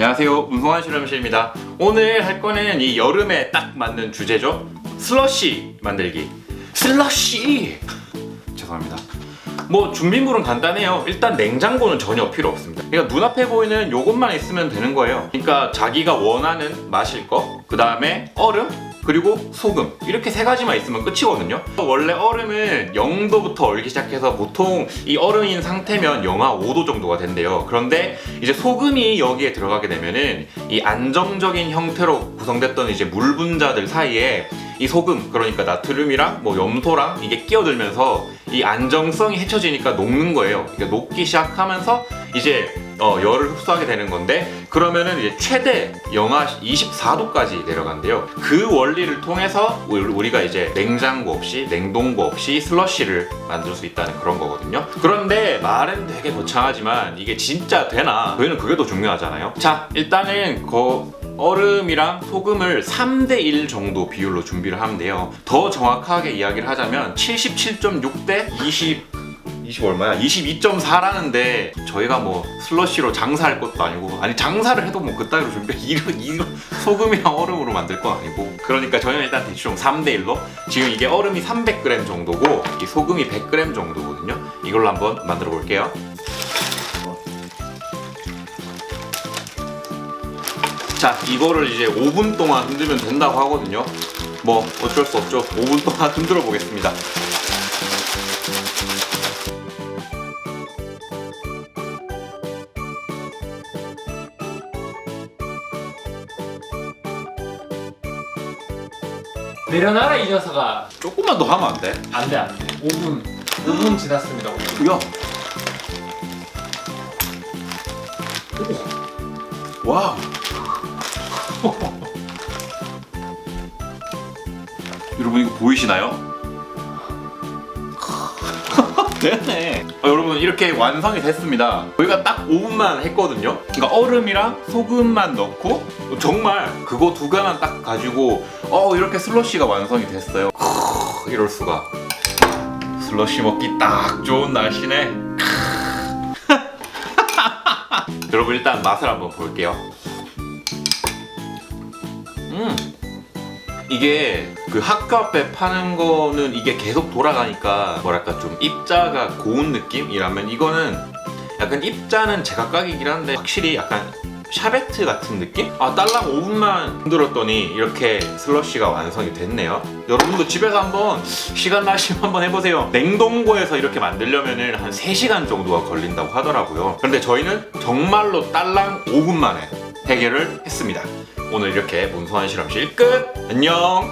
안녕하세요. 문성환 실험실입니다. 오늘 할 거는 이 여름에 딱 맞는 주제죠. 슬러시 만들기. 슬러시! 죄송합니다. 뭐 준비물은 간단해요. 일단 냉장고는 전혀 필요 없습니다. 그러니까 눈앞에 보이는 요것만 있으면 되는 거예요. 그러니까 자기가 원하는 마실 거 그 다음에 얼음 그리고 소금. 이렇게 세 가지만 있으면 끝이거든요. 원래 얼음은 0도부터 얼기 시작해서 보통 이 얼음인 상태면 영하 5도 정도가 된대요. 그런데 이제 소금이 여기에 들어가게 되면은 이 안정적인 형태로 구성됐던 이제 물 분자들 사이에 이 소금 그러니까 나트륨이랑 뭐 염소랑 이게 끼어들면서 이 안정성이 해쳐지니까 녹는 거예요. 그러니까 녹기 시작하면서 이제 어, 열을 흡수하게 되는 건데 그러면은 이제 최대 영하 24도까지 내려간대요. 그 원리를 통해서 우리- 우리가 이제 냉장고 없이 냉동고 없이 슬러시를 만들 수 있다는 그런 거거든요. 그런데 말은 되게 거창하지만 이게 진짜 되나? 저희는 그게 더 중요하잖아요. 자 일단은 그 얼음이랑 소금을 3대1 정도 비율로 준비를 하면 돼요. 더 정확하게 이야기를 하자면 77.6대 20, 20 얼마야? 22.4라는데 저희가 뭐 슬러시로 장사할 것도 아니고 아니 장사를 해도 뭐 그따위로 준비 이런 이런 소금이랑 얼음으로 만들 건 아니고 그러니까 저희는 일단 대충 3대 1로 지금 이게 얼음이 300g 정도고 이 소금이 100g 정도거든요. 이걸로 한번 만들어 볼게요. 자 이거를 이제 5분 동안 흔들면 된다고 하거든요 뭐 어쩔 수 없죠 5분 동안 흔들어 보겠습니다 내려놔라 이 녀석아 조금만 더 하면 안 돼? 안돼 안돼 5분 5분 지났습니다 5분. 야 와우 여러분 이거 보이시나요? 네네. 어, 여러분 이렇게 완성이 됐습니다. 저희가 딱 5분만 했거든요. 그러니까 얼음이랑 소금만 넣고 정말 그거 두 개만 딱 가지고 어 이렇게 슬러시가 완성이 됐어요. 크으, 이럴 수가. 슬러시 먹기 딱 좋은 날씨네. 여러분 일단 맛을 한번 볼게요. 음 이게 그 앞에 파는 거는 이게 계속 돌아가니까 뭐랄까 좀 입자가 고운 느낌이라면 이거는 약간 입자는 제각각이긴 한데 확실히 약간 샤베트 같은 느낌? 아 딸랑 5분만 흔들었더니 이렇게 슬러시가 완성이 됐네요. 여러분도 집에서 한번 시간 나시면 한번 해보세요. 냉동고에서 이렇게 만들려면 한 3시간 정도가 걸린다고 하더라고요. 그런데 저희는 정말로 딸랑 5분 만에 해결을 했습니다 오늘 이렇게 문소한 실험실 끝! 안녕